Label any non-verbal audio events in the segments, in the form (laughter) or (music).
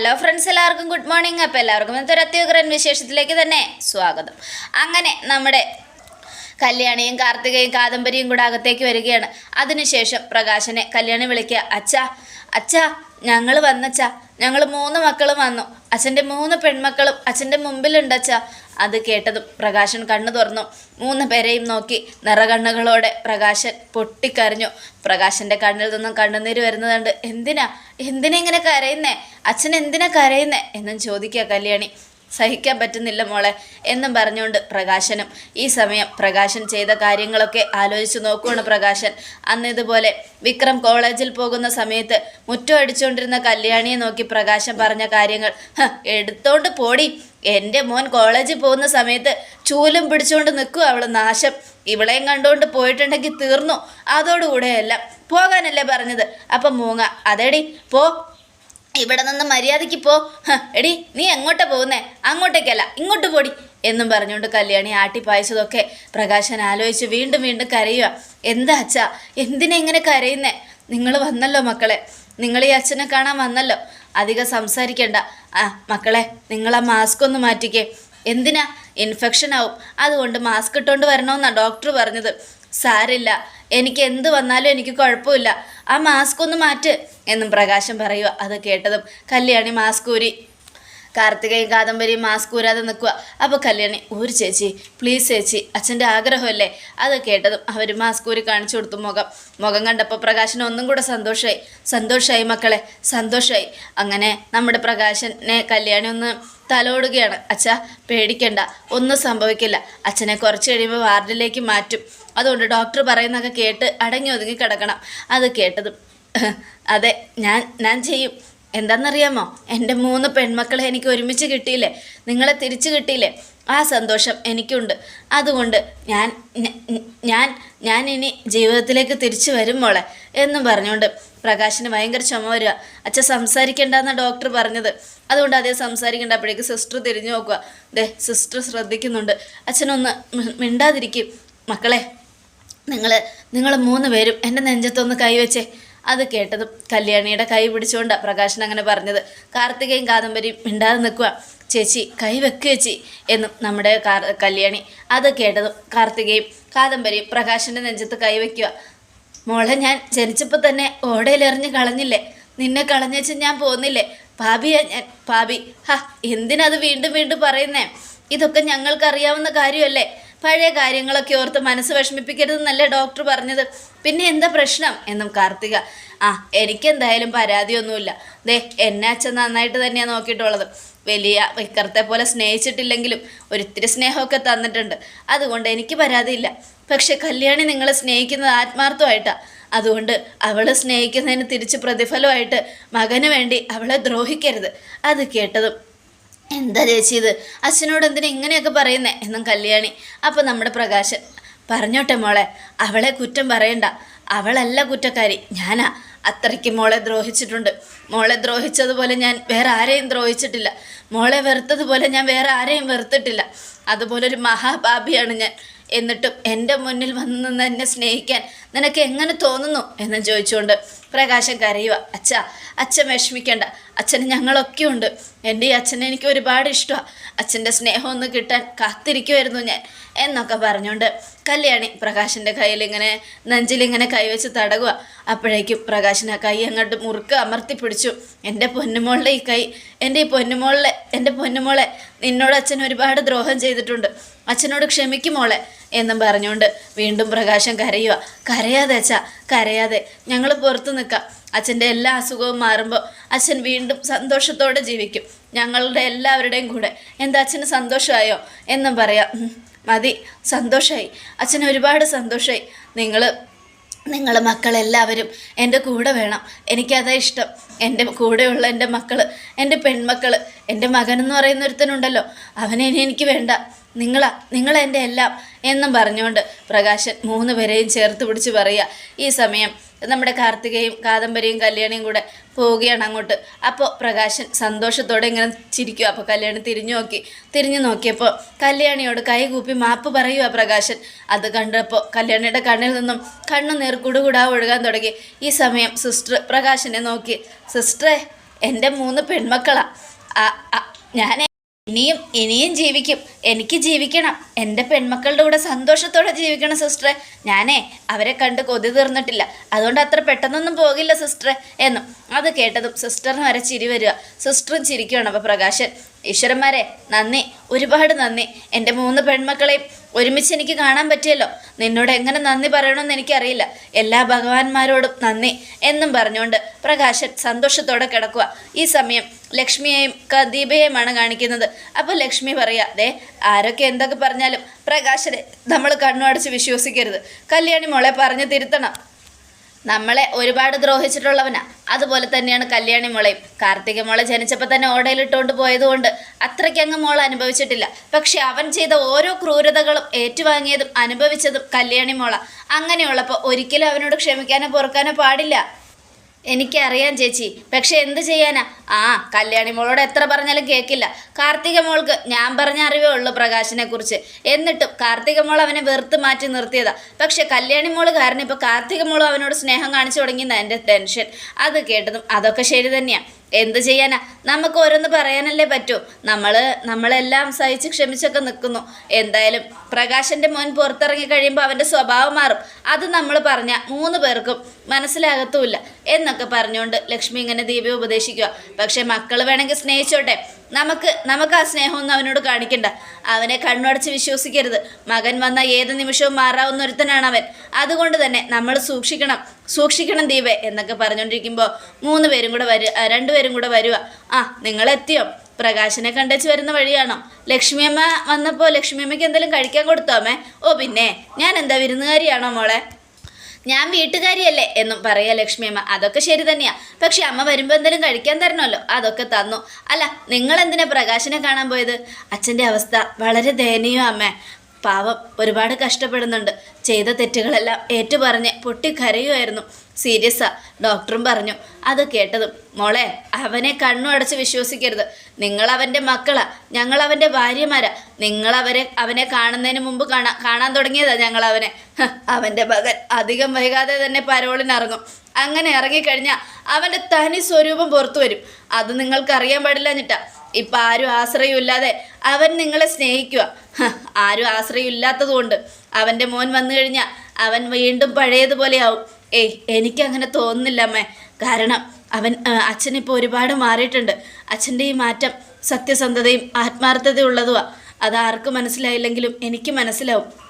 Hello friends എല്ലാവർക്കും good morning അപ്പോൾ എല്ലാവർക്കും ഇന്നത്തെ ഒരു അത്യുഗ്രൻ വിശേഷത്തിലേക്ക് തന്നെ സ്വാഗതം. അങ്ങനെ നമ്മുടെ കല്യാണിയും കാർത്തികയും കാദംബരിയും കൂടെ അകത്തേക്ക് വരികയാണ്. അതിനുശേഷം പ്രകാശനെ കല്യാണി വിളിക്കുക അച്ഛാ അച്ഛാ ഞങ്ങൾ വന്നച്ഛാ ഞങ്ങൾ മൂന്ന് മക്കളും വന്നു. അച്ഛന്റെ മൂന്ന് പെൺമക്കളും അച്ഛന്റെ മുമ്പിലുണ്ട് അച്ഛാ. അത് കേട്ടതും പ്രകാശൻ കണ്ണു തുറന്നു. മൂന്ന് പേരെയും നോക്കി നിറകണ്ണുകളോടെ പ്രകാശൻ പൊട്ടിക്കരഞ്ഞു. പ്രകാശന്റെ കണ്ണിൽ നിന്നും കണ്ണുനീര് വരുന്നതുണ്ട് എന്തിനാ? എന്തിനാ ഇങ്ങനെ കരയുന്നേ? അച്ഛൻ എന്തിനാ കരയുന്നേ? എന്നും ചോദിക്കുക കല്യാണി. സഹിക്കാൻ പറ്റുന്നില്ല മോളെ എന്നും പറഞ്ഞുകൊണ്ട് പ്രകാശനും ഈ സമയം പ്രകാശൻ ചെയ്ത കാര്യങ്ങളൊക്കെ ആലോചിച്ച് നോക്കുകയാണ് പ്രകാശൻ. അന്ന് ഇതുപോലെ വിക്രം കോളേജിൽ പോകുന്ന സമയത്ത് മുറ്റം അടിച്ചുകൊണ്ടിരുന്ന കല്യാണിയെ നോക്കി പ്രകാശൻ പറഞ്ഞ കാര്യങ്ങൾ എടുത്തോണ്ട് പോടി. എന്റെ മോൻ കോളേജിൽ പോകുന്ന സമയത്ത് ചൂലും പിടിച്ചുകൊണ്ട് നിൽക്കും അവൾ നാശം. ഇവളെയും കണ്ടുകൊണ്ട് പോയിട്ടുണ്ടെങ്കിൽ തീർന്നു. അതോടുകൂടെയല്ല പോകാനല്ലേ പറഞ്ഞത്. അപ്പം മൂങ്ങ അതേടി പോ. ഇവിടെ നിന്ന് മര്യാദയ്ക്ക് പോ. എടി നീ എങ്ങോട്ടാ പോകുന്നേ? അങ്ങോട്ടേക്കല്ല ഇങ്ങോട്ട് പോടി എന്നും പറഞ്ഞുകൊണ്ട് കല്യാണി ആട്ടിപ്പായച്ചതൊക്കെ പ്രകാശൻ ആലോചിച്ച് വീണ്ടും വീണ്ടും കരയുക എന്താ അച്ഛ എന്തിനാ ഇങ്ങനെ കരയുന്നേ? നിങ്ങൾ വന്നല്ലോ മക്കളെ. നിങ്ങൾ ഈ അച്ഛനെ കാണാൻ വന്നല്ലോ. അധികം സംസാരിക്കണ്ട. ആ മക്കളെ നിങ്ങൾ ആ മാസ്ക് ഒന്ന് മാറ്റിക്കേ. എന്തിനാ? ഇൻഫെക്ഷൻ ആവും അതുകൊണ്ട് മാസ്ക് ഇട്ടുകൊണ്ട് വരണമെന്നാണ് ഡോക്ടർ പറഞ്ഞത്. സാരില്ല. എനിക്ക് എന്ത് വന്നാലും എനിക്ക് കുഴപ്പമില്ല. ആ മാസ്ക് ഒന്ന് മാറ്റ് എന്നും പ്രകാശം പറയുക അത് കേട്ടതും കല്യാണി മാസ്ക് ഊരി കാർത്തികയും കാദംബരിയും മാസ്ക് ഊരാതെ നിൽക്കുക അപ്പോൾ കല്യാണി ഊര് ചേച്ചി പ്ലീസ് ചേച്ചി അച്ഛന്റെ ആഗ്രഹമല്ലേ? അത് കേട്ടതും അവർ മാസ്ക് ഊരി കാണിച്ചു കൊടുത്തു മുഖം. മുഖം കണ്ടപ്പോൾ പ്രകാശന് ഒന്നും കൂടെ സന്തോഷമായി സന്തോഷമായി മക്കളെ സന്തോഷമായി അങ്ങനെ നമ്മുടെ പ്രകാശനെ കല്യാണി ഒന്ന് തലോടുകയാണ്. അച്ഛാ പേടിക്കണ്ട ഒന്നും സംഭവിക്കില്ല. അച്ഛനെ കുറച്ച് കഴിയുമ്പോൾ വാർഡിലേക്ക് മാറ്റും. അതുകൊണ്ട് ഡോക്ടർ പറയുന്നതൊക്കെ കേട്ട് അടങ്ങി ഒതുങ്ങി കിടക്കണം. അത് കേട്ടതും (laughs) അതെ ഞാൻ ഞാൻ ചെയ്യും. എന്താണെന്നറിയാമോ? എന്റെ മൂന്ന് പെൺമക്കളെ എനിക്ക് ഒരുമിച്ച് കിട്ടിയില്ലേ? നിങ്ങളെ തിരിച്ചു കിട്ടിയില്ലേ? ആ സന്തോഷം എനിക്കുണ്ട്. അതുകൊണ്ട് ഞാൻ ഞാൻ ഞാൻ ഇനി ജീവിതത്തിലേക്ക് തിരിച്ചു വരും മോളെ എന്നും പറഞ്ഞുകൊണ്ട് പ്രകാശിന് ഭയങ്കര ചുമ വരിക. അച്ഛൻ സംസാരിക്കേണ്ടെന്ന ഡോക്ടർ പറഞ്ഞത്. അതുകൊണ്ട് അതേ സംസാരിക്കേണ്ട അപ്പോഴേക്ക് സിസ്റ്റർ തിരിഞ്ഞു നോക്കുക. ദേ സിസ്റ്റർ ശ്രദ്ധിക്കുന്നുണ്ട്. അച്ഛനൊന്ന് മിണ്ടാതിരിക്കും. മക്കളെ നിങ്ങൾ നിങ്ങൾ മൂന്ന് പേരും എന്റെ നെഞ്ചത്തൊന്ന് കൈവച്ചേ അത് കേട്ടതും കല്യാണിയുടെ കൈ പിടിച്ചുകൊണ്ടാണ് പ്രകാശൻ അങ്ങനെ പറഞ്ഞത്. കാർത്തികയും കാദംബരിയും മിണ്ടാതെ നിൽക്കുക ചേച്ചി കൈ വെക്കുക ചേച്ചി എന്നും നമ്മുടെ കല്യാണി. അത് കേട്ടതും കാർത്തികയും കാദംബരിയും പ്രകാശന്റെ നെഞ്ചത്ത് കൈ വയ്ക്കുക മോളെ ഞാൻ ജനിച്ചപ്പോൾ തന്നെ ഓടയിലെറിഞ്ഞ് കളഞ്ഞില്ലേ? നിന്നെ കളഞ്ഞേച്ച് ഞാൻ പോന്നില്ലേ? ഭാബിയാ ഞാൻ ഭാബി ഹാ എന്തിനത് വീണ്ടും വീണ്ടും പറയുന്നേ? ഇതൊക്കെ ഞങ്ങൾക്കറിയാവുന്ന കാര്യമല്ലേ? പഴയ കാര്യങ്ങളൊക്കെ ഓർത്ത് മനസ്സ് വിഷമിപ്പിക്കരുതെന്നല്ല ഡോക്ടർ പറഞ്ഞത്. പിന്നെ എന്താ പ്രശ്നം? എന്നും കാർത്തിക. ആ എനിക്കെന്തായാലും പരാതിയൊന്നുമില്ല. ദേ എന്നെ അച്ഛൻ നന്നായിട്ട് തന്നെയാണ് നോക്കിയിട്ടുള്ളത്. വലിയ വിക്രത്തെ പോലെ സ്നേഹിച്ചിട്ടില്ലെങ്കിലും ഒരിത്തിരി സ്നേഹമൊക്കെ തന്നിട്ടുണ്ട്. അതുകൊണ്ട് എനിക്ക് പരാതിയില്ല. പക്ഷെ കല്യാണി നിങ്ങളെ സ്നേഹിക്കുന്നത് ആത്മാർത്ഥമായിട്ടാണ് അതുകൊണ്ട് അവളെ സ്നേഹിക്കുന്നതിന് തിരിച്ച് പ്രതിഫലമായിട്ട് മകന് വേണ്ടി അവളെ ദ്രോഹിക്കരുത്. അത് കേട്ടതും എന്താ ചേച്ചി ഇത്? അച്ഛനോട് എന്തിനാ ഇങ്ങനെയൊക്കെ പറയുന്നേ? എന്നും കല്യാണി. അപ്പം നമ്മുടെ പ്രകാശൻ പറഞ്ഞോട്ടെ മോളെ അവളെ കുറ്റം പറയണ്ട. അവളല്ല കുറ്റക്കാരി. ഞാനാ. അത്രയ്ക്ക് മോളെ ദ്രോഹിച്ചിട്ടുണ്ട്. മോളെ ദ്രോഹിച്ചതുപോലെ ഞാൻ വേറെ ആരെയും ദ്രോഹിച്ചിട്ടില്ല. മോളെ വെറുത്തതുപോലെ ഞാൻ വേറെ ആരെയും വെറുത്തിട്ടില്ല. അതുപോലൊരു മഹാപാപിയാണ് ഞാൻ. എന്നിട്ടും എന്റെ മുന്നിൽ വന്ന് നിന്ന് എന്നെ സ്നേഹിക്കാൻ നിനക്ക് എങ്ങനെ തോന്നുന്നു? എന്ന് ചോദിച്ചുകൊണ്ട് പ്രകാശം കരയുക. അച്ഛ അച്ഛൻ വിഷമിക്കേണ്ട. അച്ഛന് ഞങ്ങളൊക്കെ ഉണ്ട് എന്റെ ഈ അച്ഛനെ എനിക്ക് ഒരുപാട് ഇഷ്ടമാണ് അച്ഛന്റെ സ്നേഹം ഒന്ന് കിട്ടാൻ കാത്തിരിക്കുമായിരുന്നു ഞാൻ എന്നൊക്കെ പറഞ്ഞുകൊണ്ട് കല്യാണി പ്രകാശിന്റെ കയ്യിൽ ഇങ്ങനെ നെഞ്ചിലിങ്ങനെ കൈവച്ച് തടകുക അപ്പോഴേക്കും പ്രകാശിന് ആ കൈ അങ്ങോട്ട് മുറുക്ക് അമർത്തി പിടിച്ചു. എന്റെ പൊന്നുമോളുടെ ഈ കൈ എന്റെ ഈ പൊന്നുമോളിലെ എന്റെ പൊന്നുമോളെ നിന്നോട് അച്ഛൻ ഒരുപാട് ദ്രോഹം ചെയ്തിട്ടുണ്ട്. അച്ഛനോട് ക്ഷമിക്കുമോളെ എന്നും പറഞ്ഞുകൊണ്ട് വീണ്ടും പ്രകാശം കരയുക. കരയാതെ അച്ഛാ കരയാതെ. ഞങ്ങൾ പുറത്ത് നിൽക്കാം. അച്ഛന്റെ എല്ലാ അസുഖവും മാറുമ്പോൾ അച്ഛൻ വീണ്ടും സന്തോഷത്തോടെ ജീവിക്കും. ഞങ്ങളുടെ എല്ലാവരുടെയും കൂടെ. എന്താ അച്ഛന് സന്തോഷമായോ എന്നും പറയാം. മതി. സന്തോഷമായി അച്ഛന് ഒരുപാട് സന്തോഷമായി നിങ്ങൾ നിങ്ങൾ മക്കളെല്ലാവരും എന്റെ കൂടെ വേണം. എനിക്കതാ ഇഷ്ടം. എന്റെ കൂടെയുള്ള എന്റെ മക്കൾ എന്റെ പെൺമക്കൾ എന്റെ മകൻ എന്ന് പറയുന്ന ഒരുത്തനുണ്ടല്ലോ അവനെ എനിക്ക് വേണ്ട. നിങ്ങളാ നിങ്ങളെന്റെ എല്ലാം എന്നും പറഞ്ഞുകൊണ്ട് പ്രകാശൻ മൂന്ന് പേരെയും ചേർത്ത് പിടിച്ച് പറയുക. ഈ സമയം നമ്മുടെ കാർത്തികയും കാദംബരിയും കല്യാണിയും കൂടെ പോവുകയാണ് അങ്ങോട്ട്. അപ്പോൾ പ്രകാശൻ സന്തോഷത്തോടെ ഇങ്ങനെ ചിരിക്കുക. അപ്പോൾ കല്യാണി തിരിഞ്ഞു നോക്കി. തിരിഞ്ഞു നോക്കിയപ്പോൾ കല്യാണിയോട് കൈകൂപ്പി മാപ്പ് പറയുക പ്രകാശൻ. അത് കണ്ടപ്പോൾ കല്യാണിയുടെ കണ്ണിൽ നിന്നും കണ്ണു നേർ കുടുകുടാ ഒഴുകാൻ തുടങ്ങി. ഈ സമയം സിസ്റ്റർ പ്രകാശനെ നോക്കി. സിസ്റ്ററെ എന്റെ മൂന്ന് പെൺമക്കളാ. ഞാൻ ഇനിയും ഇനിയും ജീവിക്കും. എനിക്ക് ജീവിക്കണം. എന്റെ പെൺമക്കളുടെ കൂടെ സന്തോഷത്തോടെ ജീവിക്കണം സിസ്റ്ററെ. ഞാനേ അവരെ കണ്ട് കൊതി തീർന്നിട്ടില്ല. അതുകൊണ്ട് അത്ര പെട്ടെന്നൊന്നും പോകില്ല സിസ്റ്ററെ എന്നും. അത് കേട്ടതും സിസ്റ്ററിന് വരെ ചിരി വരിക. സിസ്റ്ററും ചിരിക്കുകയാണ്. അപ്പോൾ പ്രകാശൻ ഈശ്വരന്മാരെ നന്ദി. ഒരുപാട് നന്ദി. എന്റെ മൂന്ന് പെൺമക്കളെയും ഒരുമിച്ച് എനിക്ക് കാണാൻ പറ്റിയല്ലോ. നിന്നോട് എങ്ങനെ നന്ദി പറയണമെന്ന് എനിക്കറിയില്ല. എല്ലാ ഭഗവാന്മാരോടും നന്ദി എന്നും പറഞ്ഞുകൊണ്ട് പ്രകാശൻ സന്തോഷത്തോടെ കിടക്കുക. ഈ സമയം ലക്ഷ്മിയെയും ദീപയെയുമാണ് കാണിക്കുന്നത്. അപ്പോൾ ലക്ഷ്മി പറയാ ദേ ആരൊക്കെ എന്തൊക്കെ പറഞ്ഞാലും പ്രകാശനെ നമ്മൾ കണ്ണു അടച്ച് വിശ്വസിക്കരുത്. കല്യാണി മോളെ പറഞ്ഞു തിരുത്തണം. നമ്മളെ ഒരുപാട് ദ്രോഹിച്ചിട്ടുള്ളവനാ. അതുപോലെ തന്നെയാണ് കല്യാണി മോളെയും. കാർത്തിക മോളെ ജനിച്ചപ്പോൾ തന്നെ ഓടയിലിട്ടുകൊണ്ട് പോയതുകൊണ്ട് അത്രയ്ക്ക് അങ്ങ് മോൾ അനുഭവിച്ചിട്ടില്ല. പക്ഷെ അവൻ ചെയ്ത ഓരോ ക്രൂരതകളും ഏറ്റുവാങ്ങിയതും അനുഭവിച്ചതും കല്യാണി മോള. അങ്ങനെയുള്ളപ്പോൾ ഒരിക്കലും അവനോട് ക്ഷമിക്കാനോ പൊറുക്കാനോ പാടില്ല. എനിക്കറിയാം ചേച്ചി. പക്ഷെ എന്ത് ചെയ്യാനാ? ആ കല്യാണി മോളോട് എത്ര പറഞ്ഞാലും കേൾക്കില്ല കാർത്തിക മോൾക്ക് ഞാൻ പറഞ്ഞ അറിവേ ഉള്ളൂ പ്രകാശിനെ കുറിച്ച്. എന്നിട്ടും കാർത്തിക മോൾ അവനെ വെറുത്ത് മാറ്റി നിർത്തിയതാ. പക്ഷെ കല്യാണി മോൾ കാരണം ഇപ്പോൾ കാർത്തിക മോളും അവനോട് സ്നേഹം കാണിച്ചു തുടങ്ങിയെന്ന എന്റെ ടെൻഷൻ. അത് കേട്ടതും അതൊക്കെ ശരി തന്നെയാണ് എന്ത് ചെയ്യാനാ? നമുക്ക് ഓരോന്ന് പറയാനല്ലേ പറ്റൂ. നമ്മൾ നമ്മളെല്ലാം സഹിച്ച് ക്ഷമിച്ചൊക്കെ നിൽക്കുന്നു. എന്തായാലും പ്രകാശന്റെ മോൻ പുറത്തിറങ്ങി കഴിയുമ്പോൾ അവന്റെ സ്വഭാവം മാറും. അത് നമ്മൾ പറഞ്ഞ മൂന്ന് പേർക്കും മനസ്സിലാകത്തുമില്ല എന്നൊക്കെ പറഞ്ഞുകൊണ്ട് ലക്ഷ്മി ഇങ്ങനെ ദീപയെ ഉപദേശിക്കുക. പക്ഷേ മക്കൾ വേണമെങ്കിൽ സ്നേഹിച്ചോട്ടെ. നമുക്ക് നമുക്ക് ആ സ്നേഹമൊന്നും അവനോട് കാണിക്കണ്ട. അവനെ കണ്ണടച്ച് വിശ്വസിക്കരുത്. മകൻ വന്ന ഏത് നിമിഷവും മാറാവുന്ന ഒരുത്തനാണ് അവൻ. അതുകൊണ്ട് തന്നെ നമ്മൾ സൂക്ഷിക്കണം. സൂക്ഷിക്കണം ദീപേ എന്നൊക്കെ പറഞ്ഞുകൊണ്ടിരിക്കുമ്പോൾ മൂന്ന് പേരും കൂടെ വരു രണ്ടുപേരും കൂടെ വരുക ആ നിങ്ങളെത്തിയോ? പ്രകാശനെ കണ്ടേച്ച് വരുന്ന വഴിയാണോ? ലക്ഷ്മിയമ്മ വന്നപ്പോൾ ലക്ഷ്മിയമ്മയ്ക്ക് എന്തെങ്കിലും കഴിക്കാൻ കൊടുത്തോ അമ്മേ? ഓ പിന്നെ. ഞാൻ എന്താ വിരുന്നുകാരിയാണോ മോളെ? ഞാൻ വീട്ടുകാരിയല്ലേ എന്നും പറയാ ലക്ഷ്മിയമ്മ. അതൊക്കെ ശരി തന്നെയാ. പക്ഷെ അമ്മ വരുമ്പോൾ എന്തെങ്കിലും കഴിക്കാൻ തരണമല്ലോ. അതൊക്കെ തന്നു. അല്ല നിങ്ങൾ എന്തിനാ പ്രകാശനെ കാണാൻ പോയത്? അച്ഛന്റെ അവസ്ഥ വളരെ ദയനീയം അമ്മേ. പാവം ഒരുപാട് കഷ്ടപ്പെടുന്നുണ്ട്. ചെയ്ത തെറ്റുകളെല്ലാം ഏറ്റുപറഞ്ഞ് പൊട്ടിക്കരയുമായിരുന്നു. സീരിയസാ ഡോക്ടറും പറഞ്ഞു. അത് കേട്ടതും മോളെ അവനെ കണ്ണു അടച്ച് വിശ്വസിക്കരുത്. നിങ്ങൾ അവന്റെ മക്കളാ ഞങ്ങൾ അവന്റെ ഭാര്യമാരാ. നിങ്ങൾ അവരെ അവനെ കാണുന്നതിന് മുമ്പ് കാണാ കാണാൻ തുടങ്ങിയതാ ഞങ്ങൾ അവനെ അവന്റെ മകൻ അധികം വൈകാതെ തന്നെ പരോളിനിറങ്ങും. അങ്ങനെ ഇറങ്ങിക്കഴിഞ്ഞാൽ അവന്റെ തനി സ്വരൂപം പുറത്തു വരും. അത് നിങ്ങൾക്ക് അറിയാൻ പാടില്ല എന്നിട്ടാ ഇപ്പം ആരും ആശ്രയമില്ലാതെ അവൻ നിങ്ങളെ സ്നേഹിക്കുക. ആരും ആശ്രയമില്ലാത്തതുകൊണ്ട് അവന്റെ മോൻ വന്നു കഴിഞ്ഞാൽ അവൻ വീണ്ടും പഴയതുപോലെയാവും. ഏയ് എനിക്കങ്ങനെ തോന്നുന്നില്ല അമ്മേ. കാരണം അവൻ അച്ഛനിപ്പോൾ ഒരുപാട് മാറിയിട്ടുണ്ട്. അച്ഛന്റെ ഈ മാറ്റം സത്യസന്ധതയും ആത്മാർത്ഥതയും ഉള്ളതുമാണ് അത് ആർക്കും മനസ്സിലായില്ലെങ്കിലും എനിക്ക് മനസ്സിലാവും.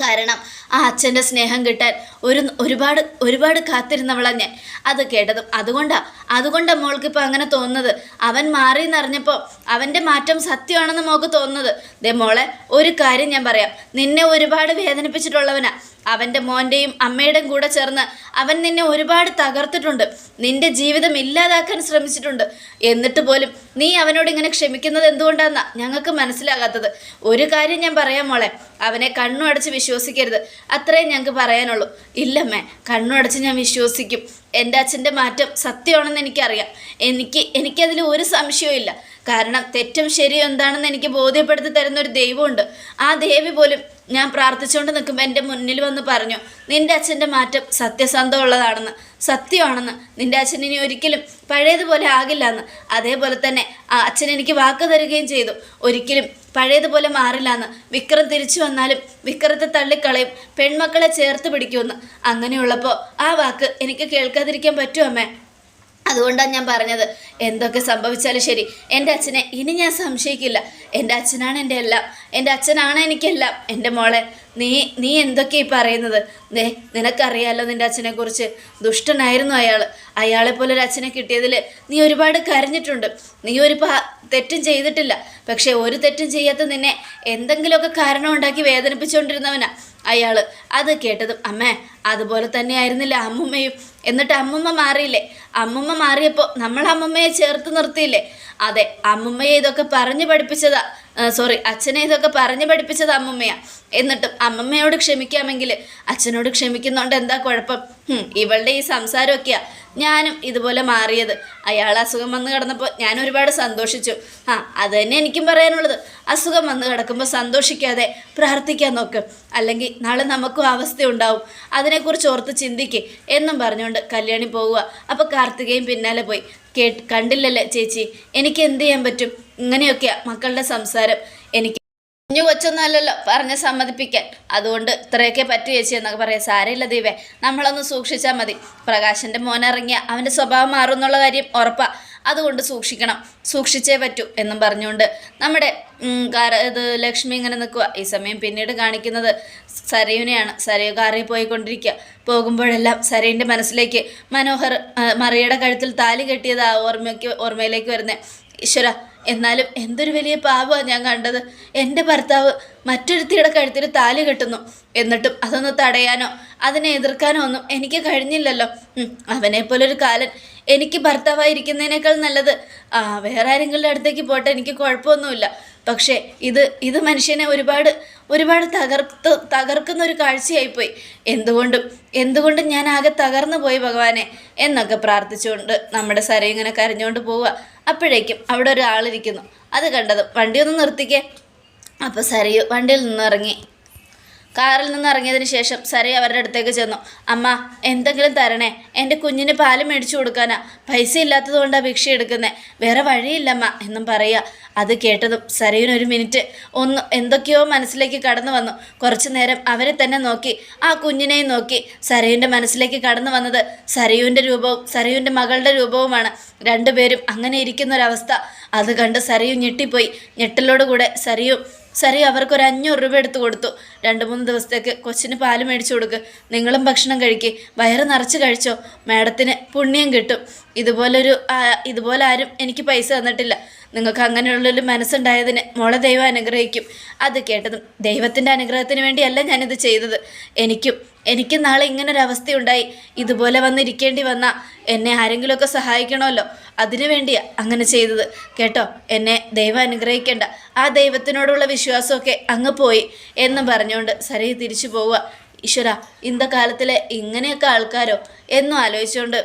കാരണം ആ അച്ഛന്റെ സ്നേഹം കിട്ടാൻ ഒരു ഒരുപാട് ഒരുപാട് കാത്തിരുന്നവളാണ് ഞാൻ. അത് കേട്ടതും അതുകൊണ്ടാണ് അതുകൊണ്ടാണ് മോൾക്ക് ഇപ്പോൾ അങ്ങനെ തോന്നുന്നത്. അവൻ മാറി എന്നറിഞ്ഞപ്പോൾ അവന്റെ മാറ്റം സത്യമാണെന്ന് മോൾക്ക് തോന്നുന്നത്. ദേ മോളെ ഒരു കാര്യം ഞാൻ പറയാം. നിന്നെ ഒരുപാട് വേദനിപ്പിച്ചിട്ടുള്ളവനാ. അവന്റെ മോന്റെയും അമ്മയുടെയും കൂടെ ചേർന്ന് അവൻ നിന്നെ ഒരുപാട് തകർത്തിട്ടുണ്ട്. നിന്റെ ജീവിതം ഇല്ലാതാക്കാൻ ശ്രമിച്ചിട്ടുണ്ട്. എന്നിട്ട് പോലും നീ അവനോട് ഇങ്ങനെ ക്ഷമിക്കുന്നത് എന്തുകൊണ്ടാണെന്നാ ഞങ്ങൾക്ക് മനസ്സിലാകാത്തത്. ഒരു കാര്യം ഞാൻ പറയാം മോളെ. അവനെ കണ്ണു അടച്ച് വിശ്വസിക്കരുത്. അത്രയും ഞങ്ങൾക്ക് പറയാനുള്ളൂ. ഇല്ലമ്മേ കണ്ണു അടച്ച് ഞാൻ വിശ്വസിക്കും. എന്റെ അച്ഛന്റെ മാറ്റം സത്യമാണെന്ന് എനിക്കറിയാം. എനിക്ക് എനിക്കതിൽ ഒരു സംശയവും കാരണം തെറ്റും ശരിയും എന്താണെന്ന് എനിക്ക് ബോധ്യപ്പെടുത്തി തരുന്ന ഒരു ദൈവമുണ്ട്. ആ ദേവി പോലും ഞാൻ പ്രാർത്ഥിച്ചുകൊണ്ട് നിൽക്കുമ്പോൾ എന്റെ മുന്നിൽ വന്ന് പറഞ്ഞു നിന്റെ അച്ഛന്റെ മാറ്റം സത്യസന്ധമുള്ളതാണെന്ന് സത്യമാണെന്ന്. നിന്റെ അച്ഛൻ ഇനി ഒരിക്കലും പഴയതുപോലെ ആകില്ല എന്ന്. അതേപോലെ തന്നെ ആ അച്ഛൻ എനിക്ക് വാക്ക് തരികയും ചെയ്തു. ഒരിക്കലും പഴയതുപോലെ മാറില്ല എന്ന് വിക്രം തിരിച്ചു വന്നാലും വിക്രത്തെ തള്ളിക്കളയും. പെൺമക്കളെ ചേർത്ത് പിടിക്കുമെന്ന്. അങ്ങനെയുള്ളപ്പോൾ ആ വാക്ക് എനിക്ക് കേൾക്കാതിരിക്കാൻ പറ്റുമോ അമ്മേ. അതുകൊണ്ടാണ് ഞാൻ പറഞ്ഞത്. എന്തൊക്കെ സംഭവിച്ചാലും ശരി. എന്റെ അച്ഛനെ ഇനി ഞാൻ സംശയിക്കില്ല. എന്റെ അച്ഛനാണ് എന്റെ എല്ലാം. എന്റെ അച്ഛനാണ് എനിക്കെല്ലാം. എന്റെ മോളെ നീ നീ എന്തൊക്കെ ഈ പറയുന്നത്? ദേ നിനക്കറിയാലോ നിന്റെ അച്ഛനെക്കുറിച്ച്. ദുഷ്ടനായിരുന്നു അയാൾ. അയാളെ പോലെ ഒരു അച്ഛനെ കിട്ടിയതിൽ നീ ഒരുപാട് കരഞ്ഞിട്ടുണ്ട്. നീ ഒരു തെറ്റും ചെയ്തിട്ടില്ല. പക്ഷേ ഒരു തെറ്റും ചെയ്യാത്ത നിന്നെ എന്തെങ്കിലുമൊക്കെ കാരണം ഉണ്ടാക്കി വേദനിപ്പിച്ചുകൊണ്ടിരുന്നവനാ അയാൾ അത് കേട്ടതും അമ്മേ അതുപോലെ തന്നെ ആയിരുന്നില്ല അമ്മുമ്മയും. എന്നിട്ട് അമ്മുമ്മ മാറിയില്ലേ? അമ്മുമ്മ മാറിയപ്പോൾ നമ്മൾ അമ്മുമ്മയെ ചേർത്ത് നിർത്തിയില്ലേ? അതെ അമ്മുമ്മയെ ഇതൊക്കെ പറഞ്ഞു പഠിപ്പിച്ചതാ. സോറി അച്ഛനെ ഇതൊക്കെ പറഞ്ഞു പഠിപ്പിച്ചത് അമ്മുമ്മയാ. എന്നിട്ടും അമ്മമ്മയോട് ക്ഷമിക്കാമെങ്കിൽ അച്ഛനോട് ക്ഷമിക്കുന്നോണ്ട് എന്താ കുഴപ്പം? ഇവളുടെ ഈ സംസാരമൊക്കെയാ. ഞാനും ഇതുപോലെ മാറിയത്. അയാൾ അസുഖം വന്ന് കിടന്നപ്പോൾ ഞാൻ ഒരുപാട് സന്തോഷിച്ചു. ആ അത് തന്നെ എനിക്കും പറയാനുള്ളത്. അസുഖം വന്ന് കിടക്കുമ്പോൾ സന്തോഷിക്കാതെ പ്രാർത്ഥിക്കാൻ നോക്ക്. അല്ലെങ്കിൽ നാളെ നമുക്കും അവസ്ഥയുണ്ടാവും. അതിനെക്കുറിച്ച് ഓർത്ത് ചിന്തിക്ക് എന്നും പറഞ്ഞുകൊണ്ട് കല്യാണി പോവുക. അപ്പോൾ കാർത്തികയും പിന്നാലെ പോയി. കേട്ട് കണ്ടില്ലല്ലേ ചേച്ചി? എനിക്ക് എന്ത് ചെയ്യാൻ പറ്റും? ഇങ്ങനെയൊക്കെയാണ് മക്കളുടെ സംസാരം. എനിക്ക് കുഞ്ഞു കൊച്ചൊന്നുമല്ലല്ലോ പറഞ്ഞ് സമ്മതിപ്പിക്കാൻ. അതുകൊണ്ട് ഇത്രയൊക്കെ പറ്റു ചേച്ചി എന്നൊക്കെ പറയാം. സാരമില്ല ദീപേ നമ്മളൊന്ന് സൂക്ഷിച്ചാൽ മതി. പ്രകാശന്റെ മോനിറങ്ങിയ അവന്റെ സ്വഭാവം മാറും എന്നുള്ള കാര്യം ഉറപ്പാ. അതുകൊണ്ട് സൂക്ഷിക്കണം. സൂക്ഷിച്ചേ പറ്റൂ എന്നും പറഞ്ഞുകൊണ്ട് നമ്മുടെ ഇത് ലക്ഷ്മി ഇങ്ങനെ നിൽക്കുക ഈ സമയം പിന്നീട് കാണിക്കുന്നത് സരയുവിനെയാണ്. സരയു കാറിൽ പോയിക്കൊണ്ടിരിക്കുക പോകുമ്പോഴെല്ലാം സരയിന്റെ മനസ്സിലേക്ക് മനോഹർ മറിയുടെ കഴുത്തിൽ താലി കെട്ടിയത് ആ ഓർമ്മയ്ക്ക് ഓർമ്മയിലേക്ക് വരുന്നത് ഈശ്വര എന്നാലും എന്തൊരു വലിയ പാപമാണ് ഞാൻ കണ്ടത്. എന്റെ ഭർത്താവ് മറ്റൊരുത്തിയുടെ കഴുത്തിൽ താലി കെട്ടുന്നു. എന്നിട്ടും അതൊന്ന് തടയാനോ അതിനെ എതിർക്കാനോ ഒന്നും എനിക്ക് കഴിഞ്ഞില്ലല്ലോ. അവനെപ്പോലൊരു കാലൻ. എനിക്ക് ഭർത്താവായിരിക്കുന്നതിനേക്കാൾ നല്ലത്. ആ വേറെ ആരെങ്കിലും അടുത്തേക്ക് പോട്ടെ എനിക്ക് കുഴപ്പമൊന്നുമില്ല. പക്ഷേ ഇത് ഇത് മനുഷ്യനെ ഒരുപാട് ഒരുപാട് തകർത്ത് തകർക്കുന്ന ഒരു കാഴ്ചയായിപ്പോയി. എന്തുകൊണ്ടും എന്തുകൊണ്ടും ഞാൻ ആകെ തകർന്നു പോയി ഭഗവാനെ എന്നൊക്കെ പ്രാർത്ഥിച്ചുകൊണ്ട് നമ്മുടെ സര ഇങ്ങനെ കരഞ്ഞുകൊണ്ട് പോവുക. അപ്പോഴേക്കും അവിടെ ഒരാളിരിക്കുന്നു. അത് കണ്ടതും വണ്ടി ഒന്ന് നിർത്തിക്കേ. അപ്പോൾ സരയു വണ്ടിയിൽ നിന്ന് ഇറങ്ങി കാറിൽ നിന്ന് ഇറങ്ങിയതിന് ശേഷം സരയ അവരുടെ അടുത്തേക്ക് ചെന്നു. അമ്മ എന്തെങ്കിലും തരണേ? എന്റെ കുഞ്ഞിന് പാൽ മേടിച്ചു കൊടുക്കാനാ. പൈസ ഇല്ലാത്തതുകൊണ്ടാണ് ഭിക്ഷ എടുക്കുന്നത് വേറെ വഴിയില്ലമ്മ എന്നും പറയുക. അത് കേട്ടതും സരയുന് ഒരു മിനിറ്റ് ഒന്ന് എന്തൊക്കെയോ മനസ്സിലേക്ക് കടന്നു വന്നു. കുറച്ചു നേരം അവരെ തന്നെ നോക്കി. ആ കുഞ്ഞിനെയും നോക്കി. സരയുന്റെ മനസ്സിലേക്ക് കടന്നു വന്നത് സരയുവിന്റെ രൂപവും സരയുവിന്റെ മകളുടെ രൂപവുമാണ്. രണ്ടുപേരും അങ്ങനെ ഇരിക്കുന്ന ഒരവസ്ഥ. അത് കണ്ട് സരയു ഞെട്ടിപ്പോയി. ഞെട്ടലോടുകൂടെ സരയു സരി അവർക്കൊരു അഞ്ഞൂറ് രൂപ എടുത്തു കൊടുത്തു. രണ്ട് മൂന്ന് ദിവസത്തേക്ക് കൊച്ചിന് പാൽ മേടിച്ചു കൊടുക്കുക നിങ്ങളും ഭക്ഷണം കഴിക്കുക വയറ് നിറച്ച് കഴിച്ചോ? മാഡത്തിന് പുണ്യം കിട്ടും. ഇതുപോലൊരു ഇതുപോലെ ആരും എനിക്ക് പൈസ തന്നിട്ടില്ല. നിങ്ങൾക്ക് അങ്ങനെയുള്ളൊരു മനസ്സുണ്ടായതിന് മോളെ ദൈവം അനുഗ്രഹിക്കും. അത് കേട്ടതും ദൈവത്തിന്റെ അനുഗ്രഹത്തിന് വേണ്ടിയല്ല ഞാനിത് ചെയ്തത്. എനിക്കും എനിക്ക് നാളെ ഇങ്ങനൊരവസ്ഥയുണ്ടായി. ഇതുപോലെ വന്നിരിക്കേണ്ടി വന്നാൽ എന്നെ ആരെങ്കിലുമൊക്കെ സഹായിക്കണമല്ലോ. അതിനു വേണ്ടിയാ അങ്ങനെ ചെയ്തത്. കേട്ടോ? എന്നെ ദൈവം അനുഗ്രഹിക്കേണ്ട. ആ ദൈവത്തിനോടുള്ള വിശ്വാസമൊക്കെ അങ്ങ് പോയി എന്ന് പറഞ്ഞുകൊണ്ട് സരയി തിരിച്ചു പോവുക. ഈശ്വര ഇന്നത്തെ കാലത്തിലെ ഇങ്ങനെയൊക്കെ ആൾക്കാരോ? എന്നും ആലോചിച്ചുകൊണ്ട്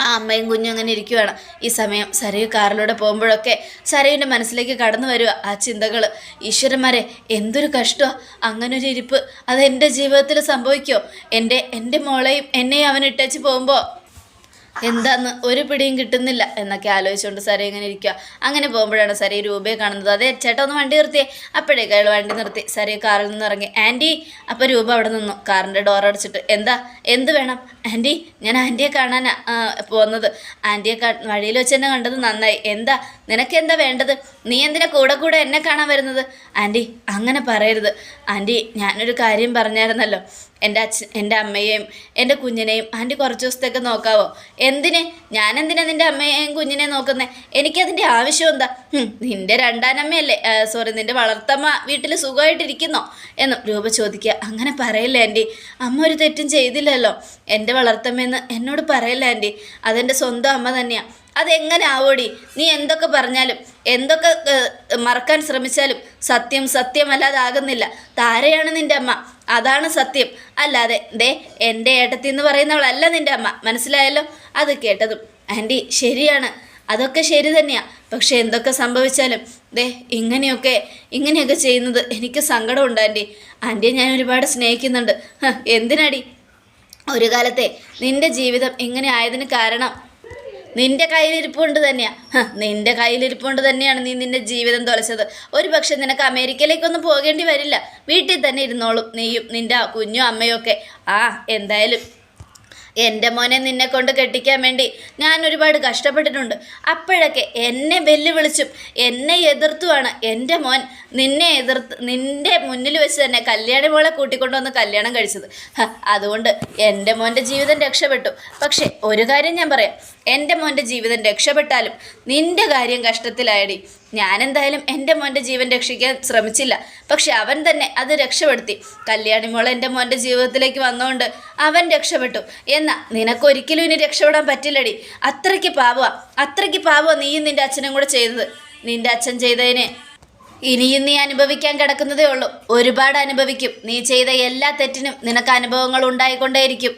ആ അമ്മയും കുഞ്ഞും അങ്ങനെ ഇരിക്കുവാണ്. ഈ സമയം സരയു കാറിലൂടെ പോകുമ്പോഴൊക്കെ സരയുവിന്റെ മനസ്സിലേക്ക് കടന്നു വരിക ആ ചിന്തകൾ ഈശ്വരന്മാരെ എന്തൊരു കഷ്ടമാണ് അങ്ങനൊരു ഇരിപ്പ്. അത് എന്റെ ജീവിതത്തിൽ സംഭവിക്കുമോ എന്റെ എന്റെ മോളെയും എന്നെയും അവൻ ഇട്ടേച്ച് പോകുമ്പോൾ എന്താന്ന് ഒരു പിടിയും കിട്ടുന്നില്ല എന്നൊക്കെ ആലോചിച്ചുകൊണ്ട് സാറേ ഇങ്ങനെ ഇരിക്കുക അങ്ങനെ പോകുമ്പോഴാണ് സാറേ രൂപയെ കാണുന്നത്. അതെ ചേട്ടാ ഒന്ന് വണ്ടി നിർത്തിയേ. അപ്പോഴേക്ക് അയാൾ വണ്ടി നിർത്തി. സാറേ കാറിൽ നിന്ന് ഇറങ്ങി. ആന്റി അപ്പോൾ രൂപ അവിടെ നിന്നു. കാറിന്റെ ഡോർ അടച്ചിട്ട്. എന്താ? എന്ത് വേണം? ആന്റി ഞാൻ ആന്റിയെ കാണാനാ പോകുന്നത് ആന്റിയെ വഴിയിൽ വെച്ച് എന്നെ കണ്ടത് നന്നായി. എന്താ? നിനക്കെന്താ വേണ്ടത്? നീ എന്തിനാ കൂടെ കൂടെ എന്നെ കാണാൻ വരുന്നത്? ആന്റി അങ്ങനെ പറയരുത്. ആന്റി ഞാനൊരു കാര്യം പറഞ്ഞായിരുന്നല്ലോ. എന്റെ അച്ഛൻ എന്റെ അമ്മയെയും എന്റെ കുഞ്ഞിനെയും ആന്റി കുറച്ച് ദിവസത്തേക്ക് നോക്കാവോ? എന്തിന്? ഞാൻ എന്തിനാ നിന്റെ അമ്മയെയും കുഞ്ഞിനെ നോക്കുന്നത് എനിക്കതിന്റെ ആവശ്യം എന്താ നിന്റെ രണ്ടാനമ്മയല്ലേ സോറി നിന്റെ വളർത്തമ്മ വീട്ടിൽ സുഖമായിട്ടിരിക്കുന്നോ? എന്നും രൂപ ചോദിക്കുക. അങ്ങനെ പറയില്ല ആന്റി? അമ്മ ഒരു തെറ്റും ചെയ്തില്ലല്ലോ. എന്റെ വളർത്തമ്മയെന്ന് എന്നോട് പറയില്ല ആന്റി? അതെന്റെ സ്വന്തം അമ്മ തന്നെയാണ് അതെങ്ങനെ ആവോടി നീ എന്തൊക്കെ പറഞ്ഞാലും എന്തൊക്കെ മറക്കാൻ ശ്രമിച്ചാലും സത്യം സത്യമല്ലാതാകുന്നില്ല. താരയാണ് നിന്റെ അമ്മ. അതാണ് സത്യം. അല്ലാതെ ദേ എന്റെ ഏട്ടത്തി എന്ന് പറയുന്നവളല്ല നിന്റെ അമ്മ. മനസ്സിലായല്ലോ? അത് കേട്ടതും. ആന്റി ശരിയാണ്. അതൊക്കെ ശരി തന്നെയാണ് പക്ഷെ എന്തൊക്കെ സംഭവിച്ചാലും ദേ ഇങ്ങനെയൊക്കെ ഇങ്ങനെയൊക്കെ ചെയ്യുന്നത് എനിക്ക് സങ്കടമുണ്ട് ആന്റി. ആന്റിയെ ഞാൻ ഒരുപാട് സ്നേഹിക്കുന്നുണ്ട്. എന്തിനാടി? ഒരു കാലത്തെ നിന്റെ ജീവിതം ഇങ്ങനെ ആയതിന് കാരണം നിന്റെ കയ്യിലിരിപ്പുണ്ട് തന്നെയാ. ഹ, നിന്റെ കയ്യിലിരിപ്പുണ്ട് തന്നെയാണ് നീ നിന്റെ ജീവിതം തുലച്ചത്. ഒരു പക്ഷെ നിനക്ക് അമേരിക്കയിലേക്കൊന്നും പോകേണ്ടി വരില്ല. വീട്ടിൽ തന്നെ ഇരുന്നോളും നീയും നിന്റെ കുഞ്ഞും അമ്മയും ഒക്കെ. ആ എന്തായാലും എന്റെ മോനെ നിന്നെ കൊണ്ട് കെട്ടിക്കാൻ വേണ്ടി ഞാൻ ഒരുപാട് കഷ്ടപ്പെട്ടിട്ടുണ്ട്. അപ്പോഴൊക്കെ എന്നെ വെല്ലുവിളിച്ചും എന്നെ എതിർത്തുമാണ് എന്റെ മോൻ നിന്നെ എതിർത്ത് നിന്റെ മുന്നിൽ വെച്ച് തന്നെ കല്യാണ മോളെ കൂട്ടിക്കൊണ്ടുവന്ന് കല്യാണം കഴിച്ചത്. അതുകൊണ്ട് എന്റെ മോന്റെ ജീവിതം രക്ഷപ്പെട്ടു. പക്ഷേ ഒരു കാര്യം ഞാൻ പറയാം. എന്റെ മോന്റെ ജീവിതം രക്ഷപ്പെട്ടാലും നിന്റെ കാര്യം കഷ്ടത്തിലായടി. ഞാനെന്തായാലും എന്റെ മോന്റെ ജീവൻ രക്ഷിക്കാൻ ശ്രമിച്ചില്ല. പക്ഷെ അവൻ തന്നെ അത് രക്ഷപ്പെടുത്തി. കല്യാണി മോൾ എന്റെ മോന്റെ ജീവിതത്തിലേക്ക് വന്നുകൊണ്ട് അവൻ രക്ഷപ്പെട്ടു. എന്നാൽ നിനക്കൊരിക്കലും ഇനി രക്ഷപ്പെടാൻ പറ്റില്ലടി. അത്രയ്ക്ക് പാവുക അത്രയ്ക്ക് പാവുക നീയും നിന്റെ അച്ഛനും കൂടെ ചെയ്തത്. നിന്റെ അച്ഛൻ ചെയ്തതിന് ഇനിയും നീ അനുഭവിക്കാൻ കിടക്കുന്നതേ ഉള്ളൂ. ഒരുപാട് അനുഭവിക്കും. നീ ചെയ്ത എല്ലാ തെറ്റിനും നിനക്ക് അനുഭവങ്ങൾ ഉണ്ടായിക്കൊണ്ടേയിരിക്കും.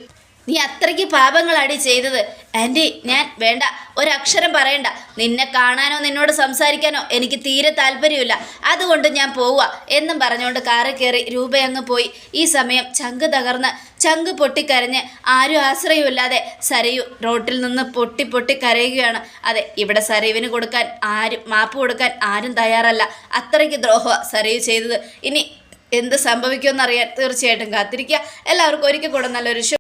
നീ അത്രയ്ക്ക് പാപങ്ങളാടി ചെയ്തത്. ആന്റി ഞാൻ വേണ്ട. ഒരക്ഷരം പറയണ്ട. നിന്നെ കാണാനോ നിന്നോട് സംസാരിക്കാനോ എനിക്ക് തീരെ താല്പര്യമില്ല. അതുകൊണ്ട് ഞാൻ പോവുക. എന്നും പറഞ്ഞുകൊണ്ട് കാറ് കയറി രൂപ അങ്ങ് പോയി. ഈ സമയം ചങ്ക് തകർന്ന് ചങ്ക് പൊട്ടിക്കരഞ്ഞ് ആരും ആശ്രയമില്ലാതെ സരയു റോട്ടിൽ നിന്ന് പൊട്ടി പൊട്ടി കരയുകയാണ്. അതെ ഇവിടെ സരയുവിന് കൊടുക്കാൻ ആരും മാപ്പ് കൊടുക്കാൻ ആരും തയ്യാറല്ല. അത്രയ്ക്ക് ദ്രോഹ സരയു ചെയ്തത്. ഇനി എന്ത് സംഭവിക്കുമെന്നറിയാൻ തീർച്ചയായിട്ടും കാത്തിരിക്കുക. എല്ലാവർക്കും ഒരിക്കൽ കൂടെ നല്ലൊരു